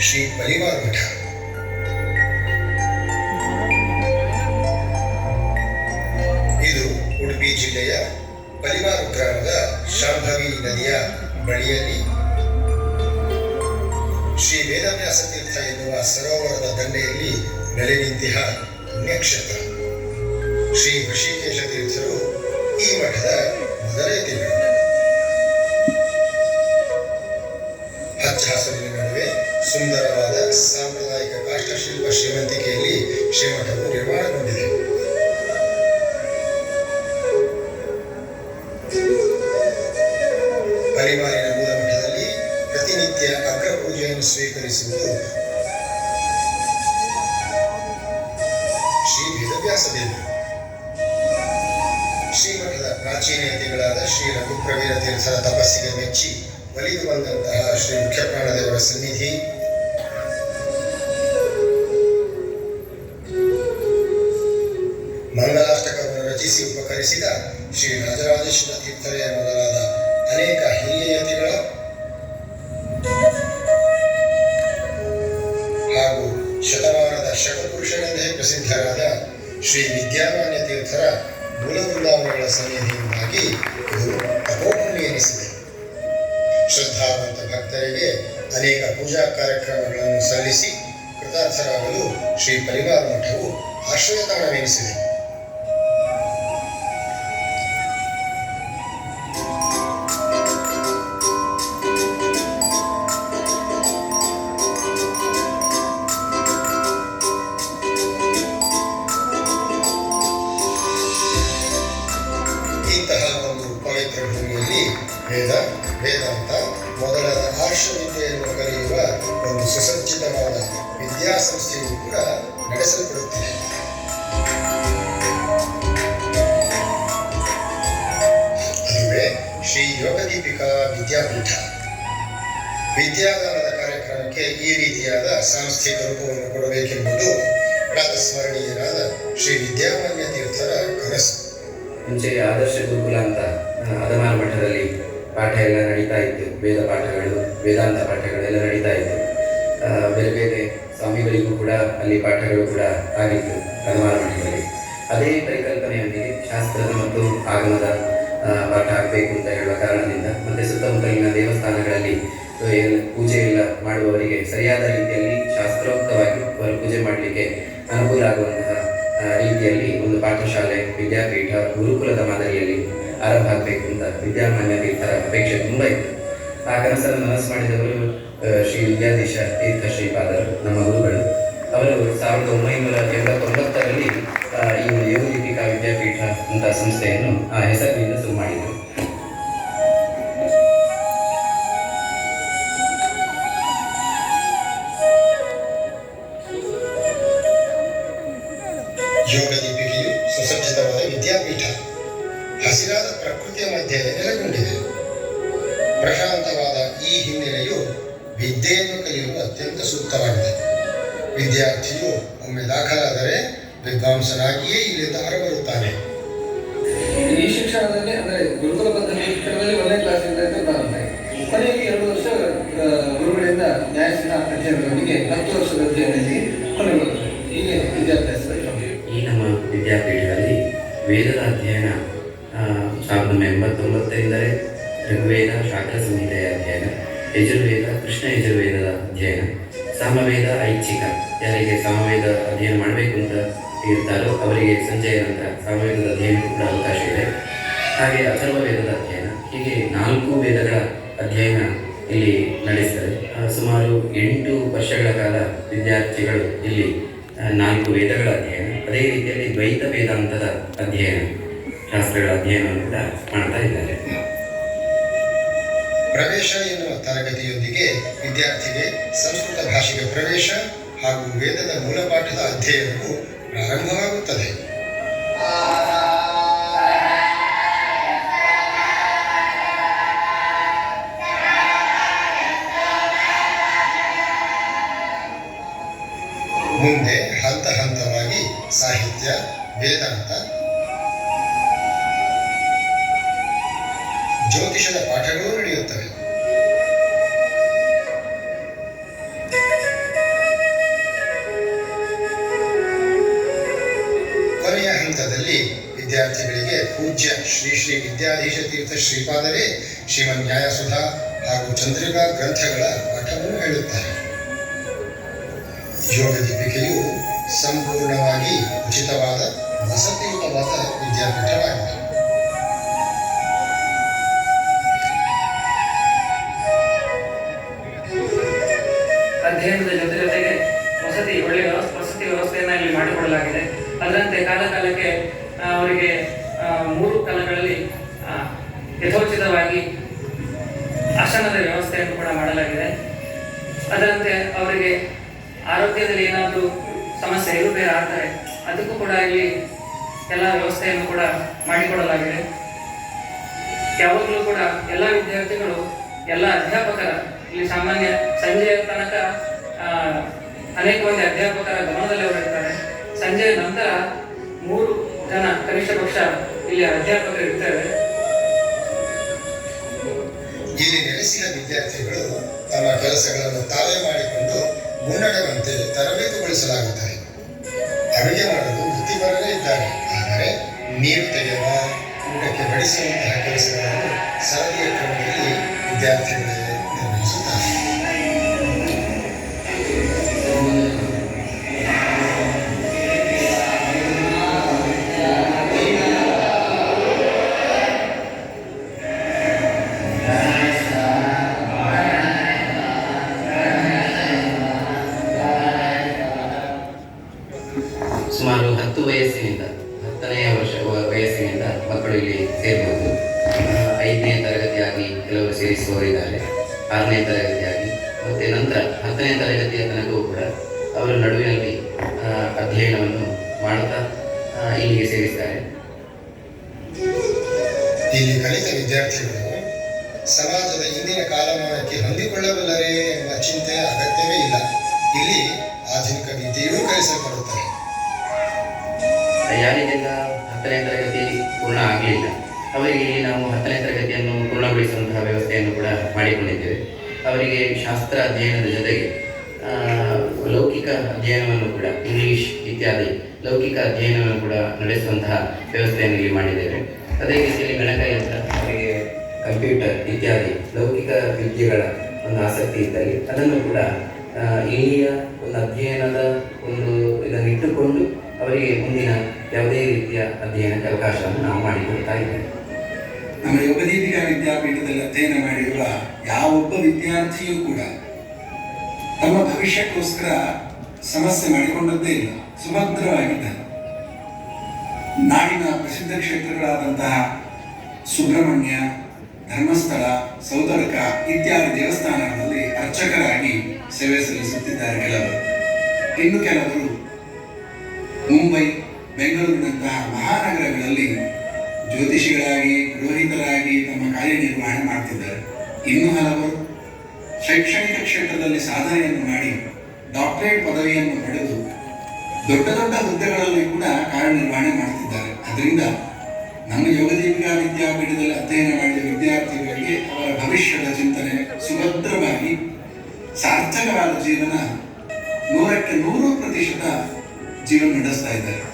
ಶ್ರೀ ಪರಿವಾರ ಮಠ ಇದು ಉಡುಪಿ ಜಿಲ್ಲೆಯ ಪರಿವಾರ ಗ್ರಾಮದ ಶಾಂಭವಿ ನದಿಯ ಬಳಿಯಲ್ಲಿ ಶ್ರೀ ವೇದವ್ಯಾಸ ತೀರ್ಥ ಎನ್ನುವ ಸರೋವರದ ದಂಡೆಯಲ್ಲಿ ನೆಲೆ ನಿಂತಿಹ ಪುಣ್ಯಕ್ಷೇತ್ರ. ಶ್ರೀ ಋಷಿಕೇಶ ತೀರ್ಥರು ಈ ಮಠದ ಮೊದಲೇ ತಿಂಗಳು ಹಚ್ಚ ಹಸಿರಿನ ನಡುವೆ ಸುಂದರವಾದ ಸಾಂಪ್ರದಾಯಿಕ ಕಾಷ್ಟಶಿಲ್ಪ ಶ್ರೀಮಂತಿಕೆಯಲ್ಲಿ ಶ್ರೀಮಠವು ನಿರ್ಮಾಣಗೊಂಡಿದೆ. ಪರಿವಾರಿನ ಮೂಲ ಮಠದಲ್ಲಿ ಪ್ರತಿನಿತ್ಯ ಅಗ್ರ ಪೂಜೆಯನ್ನು ಸ್ವೀಕರಿಸುವುದು ಶ್ರೀ ವೇದವ್ಯಾಸ ದೇವರು. ಶ್ರೀಮಠದ ಪ್ರಾಚೀನತೆಗಳಾದ ಶ್ರೀ ರಘುಪ್ರವೀರ ತೀರ್ಥರ ತಪಸ್ಸಿಗೆ ಮೆಚ್ಚಿ ಒಲಿದು ಬಂದಂತಹ ಶ್ರೀ ಮುಖ್ಯ ಪ್ರಾಣದೇವರ ಸನ್ನಿಧಿ. ಮಂಗಲಾಷ್ಟಕವನ್ನು ರಚಿಸಿ ಉಪಕರಿಸಿದ ಶ್ರೀ ರಾಜರಾಜೇಶ್ವರ ತೀರ್ಥರೆಯ ಮೊದಲಾದ ಅನೇಕ ಹಿರಿಯತೆಗಳ ಹಾಗೂ ಶತಮಾನದ ಶತಪುರುಷನೆಂದೇ ಪ್ರಸಿದ್ಧರಾದ ಶ್ರೀ ವಿದ್ಯಾಮಾನ್ಯ ತೀರ್ಥರ ಮೂಲ ವೃಂದಾವನಗಳ ಸನ್ನಿಧಿಯಿಂದಾಗಿ ಶ್ರದ್ಧಾವಂತ ಭಕ್ತರಿಗೆ ಅನೇಕ ಪೂಜಾ ಕಾರ್ಯಕ್ರಮಗಳನ್ನು ಸಲ್ಲಿಸಿ ಕೃತಾರ್ಥರಾಗಲು ಶ್ರೀ ಪರಿವಾರ ಮಠವು ಆಶ್ರಯ ವೇದಾಂತ ಮೊದಲಾದ ಆರ್ಷವಿದ್ಯೆಯನ್ನು ಕಲಿಯುವ ಒಂದು ಸುಸಜ್ಜಿತವಾದ ವಿದ್ಯಾಸಂಸ್ಥೆಯು ಕೂಡ ನಡೆಸಲ್ಪಡುತ್ತಿದೆ. ಶ್ರೀ ಯೋಗದೀಪಿಕಾ ವಿದ್ಯಾಪೀಠ. ವಿದ್ಯಾದಾನದ ಕಾರ್ಯಕ್ರಮಕ್ಕೆ ಈ ರೀತಿಯಾದ ಸಾಂಸ್ಥಿಕ ರೂಪವನ್ನು ಕೊಡಬೇಕೆಂಬುದು ಪ್ರಾತಸ್ಮರಣೀಯರಾದ ಶ್ರೀ ವಿದ್ಯಾಮಾನ್ಯ ತೀರ್ಥರ ಕನಸು. ಮುಂಚೆ ಆದರ್ಶ ಗುರುಕುಲ ಅಂತ ಅದಮಾನ ಮಠದಲ್ಲಿ ಪಾಠ ಎಲ್ಲ ನಡೀತಾ ಇತ್ತು. ವೇದ ಪಾಠಗಳು, ವೇದಾಂತ ಪಾಠಗಳೆಲ್ಲ ನಡೀತಾ ಇತ್ತು. ಬೇರೆ ಬೇರೆ ಸ್ವಾಮಿಗಳಿಗೂ ಕೂಡ ಅಲ್ಲಿ ಪಾಠಗಳು ಕೂಡ ಆಗಿತ್ತು ಅದಮಾನ ಮಠದಲ್ಲಿ ಅದೇ ಪರಿಕಲ್ಪನೆಯೊಂದಿಗೆ ಶಾಸ್ತ್ರದ ಮತ್ತು ಆಗಮದ ಪಾಠ ಆಗಬೇಕು ಅಂತ ಹೇಳುವ ಕಾರಣದಿಂದ ಮತ್ತೆ ಸುತ್ತಮುತ್ತಲಿನ ದೇವಸ್ಥಾನಗಳಲ್ಲಿ ಪೂಜೆ ಎಲ್ಲ ಮಾಡುವವರಿಗೆ ಸರಿಯಾದ ರೀತಿಯಲ್ಲಿ ಶಾಸ್ತ್ರೋಕ್ತವಾಗಿ ಅವರು ಪೂಜೆ ಮಾಡಲಿಕ್ಕೆ ಅನುಕೂಲ ಆಗುವಂತಹ ರೀತಿಯಲ್ಲಿ ಒಂದು ಪಾಠಶಾಲೆ, ವಿದ್ಯಾಪೀಠ, ಗುರುಕುಲದ ಮಾದರಿಯಲ್ಲಿ ಆಗಬೇಕು ಅಂತ ಈ ಥರ ಅಪೇಕ್ಷೆ ತುಂಬ ಇತ್ತು. ಆ ಕನಸನ್ನು ಮನಸ್ಸು ಮಾಡಿದವರು ಶ್ರೀ ವಿದ್ಯಾಧೀಶ ತೀರ್ಥ ಶ್ರೀಪಾದರು ನಮ್ಮ ಗುರುಗಳು. ಅವರು ಸಾವಿರದ ಒಂಬೈನೂರ ಎಂಬತ್ತೊಂಬತ್ತರಲ್ಲಿ ಈ ಒಂದು ಯೋಗದೀಪಿಕಾ ವಿದ್ಯಾಪೀಠ ಅಂತ ಸಂಸ್ಥೆಯನ್ನು ಆ ಹೆಸರಿನಿಂದ ಶುರು ಮಾಡಿದರು. ಯೋಗ ದೀಪಿಕೆಯು ಸುಸಜ್ಜಿತವಾದ ವಿದ್ಯಾಪೀಠ. ಹಸಿರಾದ ಪ್ರಕೃತಿಯ ಮಧ್ಯೆ ನೆಲೆಗೊಂಡಿದೆ. ಪ್ರಶಾಂತವಾದ ಈ ಹಿನ್ನೆಲೆಯು ವಿದ್ಯೆಯನ್ನು ಕಲಿಯಲು ಅತ್ಯಂತ ಸೂಕ್ತವಾಗಿದೆ. ವಿದ್ಯಾರ್ಥಿಯು ಒಮ್ಮೆ ದಾಖಲಾದರೆ ವಿದ್ವಾಂಸನಾಗಿಯೇ ಇಲ್ಲಿಂದ ಹೊರಬರುತ್ತಾನೆ ಈ ಶಿಕ್ಷಣದಲ್ಲಿ ಅಂದರೆ ಗುರುಕುಲ ಪದ್ಧತಿ ಶಿಕ್ಷಣದಲ್ಲಿ ಒಂದನೇ ಕ್ಲಾಸಿಂದ ಪ್ರಾರಂಭ. ಕೊನೆಗೆ ಎರಡು ವರ್ಷ ಗುರುಗಳಿಂದ ನ್ಯಾಯಸಿನ ಅಧ್ಯಯನದೊಂದಿಗೆ ಹತ್ತು ವರ್ಷದ ಅಧ್ಯಯನದಲ್ಲಿ ಕೊನೆಗೊಳ್ಳುತ್ತದೆ. ಹೀಗೆ ವಿದ್ಯಾಭ್ಯಾಸದ ಈ ನಮ್ಮ ವಿದ್ಯಾಪೀಠದಲ್ಲಿ ವೇದದ ಅಧ್ಯಯನ ಸಾವಿರದ ಒಂಬೈನೂರ ಎಂಬತ್ತೊಂಬತ್ತರಿಂದಲೇ ಋಗ್ವೇದ ಶಾಸ್ತ್ರ ಸಂಹಿತೆಯ ಅಧ್ಯಯನ, ಯಜುರ್ವೇದ, ಕೃಷ್ಣ ಯಜುರ್ವೇದದ ಅಧ್ಯಯನ, ಸಾಮವೇದ ಐಚ್ಛಿಕ, ಯಾರಿಗೆ ಸಾಮವೇದ ಅಧ್ಯಯನ ಮಾಡಬೇಕು ಅಂತ ಇರ್ತಾರೋ ಅವರಿಗೆ ಸಂಜೆಯ ನಂತರ ಸಾಮವೇದದ ಅಧ್ಯಯನ ಕೂಡ ಅವಕಾಶ ಇದೆ. ಹಾಗೆ ಅಥರ್ವ ವೇದದ ಅಧ್ಯಯನ, ಹೀಗೆ ನಾಲ್ಕು ವೇದಗಳ ಅಧ್ಯಯನ ಇಲ್ಲಿ ನಡೆಸ್ತಾರೆ ಸುಮಾರು ಎಂಟು ವರ್ಷಗಳ ಕಾಲ ವಿದ್ಯಾರ್ಥಿಗಳು ಇಲ್ಲಿ ನಾಲ್ಕು ವೇದಗಳ ಅಧ್ಯಯನ, ಅದೇ ರೀತಿಯಲ್ಲಿ ದ್ವೈತ ವೇದಾಂತದ ಅಧ್ಯಯನ. ಶಾಸ್ತ್ರಗಳ ಅಧ್ಯಯನವನ್ನು ಮಾಡ್ತಾ ಇದ್ದಾರೆ. ಪ್ರವೇಶ ಎನ್ನುವ ತರಗತಿಯೊಂದಿಗೆ ವಿದ್ಯಾರ್ಥಿಗೆ ಸಂಸ್ಕೃತ ಭಾಷೆಗೆ ಪ್ರವೇಶ ಹಾಗೂ ವೇದದ ಮೂಲಪಾಠದ ಅಧ್ಯಯನವು ಪ್ರಾರಂಭವಾಗುತ್ತದೆ. ಮುಂದೆ ಹಂತ ಹಂತವಾಗಿ ಸಾಹಿತ್ಯ, ವೇದಾಂತ ವಿದ್ಯಾರ್ಥಿಗಳಿಗೆ ಪೂಜ್ಯ ಶ್ರೀ ಶ್ರೀ ವಿದ್ಯಾಧೀಶ ತೀರ್ಥ ಶ್ರೀಪಾದರೇ ಶ್ರೀಮನ್ ನ್ಯಾಯಸುಧ ಹಾಗೂ ಚಂದ್ರಿಕಾ ಗ್ರಂಥಗಳ ಪಾಠವನ್ನು ಹೇಳುತ್ತಾರೆ. ಯೋಗ ದೀಪಿಕೆಯು ಸಂಪೂರ್ಣವಾಗಿ ಉಚಿತವಾದ ವಸತಿಯುತವಾದ ವಿದ್ಯಾಪೀಠವಾಗಿದೆ. ಅಧ್ಯಯನದ ಜೊತೆ ಜೊತೆಗೆ ವಸತಿ ಒಳ್ಳೆಯ ವಸತಿ ವ್ಯವಸ್ಥೆಯನ್ನು ಇಲ್ಲಿ ಮಾಡಿಕೊಡಲಾಗಿದೆ. ಅದರಂತೆ ಕಾಲ ಕಾಲಕ್ಕೆ ಆ, ಅವರಿಗೆ ಮೂರು ಕಾಲಗಳಲ್ಲಿ ಯಥೋಚಿತವಾಗಿ ಆಸನದ ವ್ಯವಸ್ಥೆಯನ್ನು ಕೂಡ ಮಾಡಲಾಗಿದೆ. ಅದರಂತೆ ಅವರಿಗೆ ಆರೋಗ್ಯದಲ್ಲಿ ಏನಾದರೂ ಸಮಸ್ಯೆ ಏರುಪೇರು ಆದರೆ ಅದಕ್ಕೂ ಕೂಡ ಇಲ್ಲಿ ಎಲ್ಲ ವ್ಯವಸ್ಥೆಯನ್ನು ಕೂಡ ಮಾಡಿಕೊಡಲಾಗಿದೆ. ಯಾವಾಗಲೂ ಕೂಡ ಎಲ್ಲ ವಿದ್ಯಾರ್ಥಿಗಳು, ಎಲ್ಲ ಅಧ್ಯಾಪಕರ, ಇಲ್ಲಿ ಸಾಮಾನ್ಯ ಸಂಜೆಯ ತನಕ ಅನೇಕ ಮಂದಿ ಅಧ್ಯಾಪಕರ ಗಮನದಲ್ಲಿ ಅವರು ಇರ್ತಾರೆ. ಸಂಜೆಯ ನಂತರ ಕನಿಷ್ಠ ಪಕ್ಷ ಇಲ್ಲಿ ಅಧ್ಯಾಪಕರು ಇರ್ತಾರೆ. ಇಲ್ಲಿ ನೆಲೆಸಿದ ವಿದ್ಯಾರ್ಥಿಗಳು ತಮ್ಮ ಕೆಲಸಗಳನ್ನು ತಾವೇ ಮಾಡಿಕೊಂಡು ಮುನ್ನಡೆವಂತೆ ತರಬೇತುಗೊಳಿಸಲಾಗುತ್ತದೆ. ಅಡುಗೆ ಮಾಡಲು ವೃತ್ತಿಪರರೇ ಇದ್ದಾರೆ. ಆದರೆ ನೀರು ತೆಗೆಯುವ, ಊಟಕ್ಕೆ ಬಡಿಸುವಂತಹ ಕೆಲಸಗಳನ್ನು ಸರದಿಯ ಕ್ರಮದಲ್ಲಿ ವಿದ್ಯಾರ್ಥಿಗಳೇ ಕೆಲವರು ಸೇರಿಸುವವರಿದ್ದಾರೆ. ಆರನೇ ತರಗತಿಯಾಗಿ. ಮತ್ತು ನಂತರ ಹತ್ತನೇ ತರಗತಿಯ ತನಕವೂ ಕೂಡ ಅವರ ನಡುವಿನಲ್ಲಿ ಅಧ್ಯಯನವನ್ನು ಮಾಡುತ್ತಾ ಇಲ್ಲಿಗೆ ಸೇರಿದ್ದಾರೆ. ಇಲ್ಲಿ ಕಲಿತ ವಿದ್ಯಾರ್ಥಿಗಳು ಸಮಾಜದ ಇಂದಿನ ಕಾಲಮಾನಕ್ಕೆ ಹೊಂದಿಕೊಳ್ಳಬಲ್ಲರೇ ಎಂಬ ಚಿಂತೆ ಅಗತ್ಯವೇ ಇಲ್ಲ. ಇಲ್ಲಿ ಆಧುನಿಕ ವಿದ್ಯೆಯೂ ಕಲಿಸಲ್ಪಡುತ್ತದೆ. ಯಾರಿಗೆಲ್ಲ ಹತ್ತನೇ ತರಗತಿ ಪೂರ್ಣ ಆಗಲಿಲ್ಲ? ಅವರಿಗೆ ನಾವು ಹತ್ತನೇ ತರಗತಿಯನ್ನು ಪೂರ್ಣಗೊಳಿಸುವಂತಹ ವ್ಯವಸ್ಥೆಯನ್ನು ಕೂಡ ಮಾಡಿಕೊಂಡಿದ್ದೇವೆ. ಅವರಿಗೆ ಶಾಸ್ತ್ರ ಅಧ್ಯಯನದ ಜೊತೆಗೆ ಲೌಕಿಕ ಅಧ್ಯಯನವನ್ನು ಕೂಡ, ಇಂಗ್ಲಿಷ್ ಇತ್ಯಾದಿ ಲೌಕಿಕ ಅಧ್ಯಯನವನ್ನು ಕೂಡ ನಡೆಸುವಂತಹ ವ್ಯವಸ್ಥೆಯನ್ನು ಇಲ್ಲಿ ಮಾಡಿದ್ದೇವೆ. ಅದೇ ರೀತಿಯಲ್ಲಿ ಗಣಕಯಂತ್ರ ಅವರಿಗೆ ಕಂಪ್ಯೂಟರ್ ಇತ್ಯಾದಿ ಲೌಕಿಕ ವಿದ್ಯೆಗಳ ಒಂದು ಆಸಕ್ತಿ ಇದ್ದಲ್ಲಿ ಅದನ್ನು ಕೂಡ ಇಲ್ಲಿಯ ಒಂದು ಅಧ್ಯಯನದ ಒಂದು ಇದನ್ನು ಇಟ್ಟುಕೊಂಡು ಅವರಿಗೆ ಮುಂದಿನ ಯಾವುದೇ ರೀತಿಯ ಅಧ್ಯಯನಕ್ಕೆ ಅವಕಾಶವನ್ನು ನಾವು ಮಾಡಿಕೊಡ್ತಾ ಇದ್ದೇವೆ. ನಮ್ಮ ಯೋಗದೀಪಿಕಾ ವಿದ್ಯಾಪೀಠದಲ್ಲಿ ಅಧ್ಯಯನ ಮಾಡಿರುವ ಯಾವೊಬ್ಬ ವಿದ್ಯಾರ್ಥಿಯೂ ಕೂಡ ತಮ್ಮ ಭವಿಷ್ಯಕ್ಕೋಸ್ಕರ ಸಮಸ್ಯೆ ಮಾಡಿಕೊಂಡದ್ದೇ ಇಲ್ಲ ಸುಭದ್ರವಾಗಿದ್ದಾರೆ ನಾಡಿನ ಪ್ರಸಿದ್ಧ ಕ್ಷೇತ್ರಗಳಾದಂತಹ ಸುಬ್ರಹ್ಮಣ್ಯ, ಧರ್ಮಸ್ಥಳ ಸೌದರಕ ಇತ್ಯಾದಿ ದೇವಸ್ಥಾನಗಳಲ್ಲಿ ಅರ್ಚಕರಾಗಿ ಸೇವೆ ಸಲ್ಲಿಸುತ್ತಿದ್ದಾರೆ ಕೆಲವರು. ಇನ್ನು ಕೆಲವರು ಮುಂಬೈ, ಬೆಂಗಳೂರಿನಂತಹ ಮಹಾನಗರಗಳಲ್ಲಿ ಜ್ಯೋತಿಷಿಗಳಾಗಿ, ಪುರೋಹಿತರಾಗಿ ತಮ್ಮ ಕಾರ್ಯನಿರ್ವಹಣೆ ಮಾಡ್ತಿದ್ದಾರೆ. ಇನ್ನು ಹಲವರು ಶೈಕ್ಷಣಿಕ ಕ್ಷೇತ್ರದಲ್ಲಿ ಸಾಧನೆಯನ್ನು ಮಾಡಿ ಡಾಕ್ಟರೇಟ್ ಪದವಿಯನ್ನು ಪಡೆದು ದೊಡ್ಡ ದೊಡ್ಡ ಹುದ್ದೆಗಳಲ್ಲಿ ಕೂಡ ಕಾರ್ಯನಿರ್ವಹಣೆ ಮಾಡ್ತಿದ್ದಾರೆ. ಅದರಿಂದ ನಮ್ಮ ಯೋಗದೀಪಿಕಾ ವಿದ್ಯಾಪೀಠದಲ್ಲಿ ಅಧ್ಯಯನ ಮಾಡಿದ ವಿದ್ಯಾರ್ಥಿಗಳಿಗೆ ಅವರ ಭವಿಷ್ಯದ ಚಿಂತನೆ ಸುಭದ್ರವಾಗಿ ಸಾರ್ಥಕವಾದ ಜೀವನ ನೂರಕ್ಕೆ ನೂರು ಪ್ರತಿಶತ ಜೀವನ ನಡೆಸ್ತಾ ಇದ್ದಾರೆ.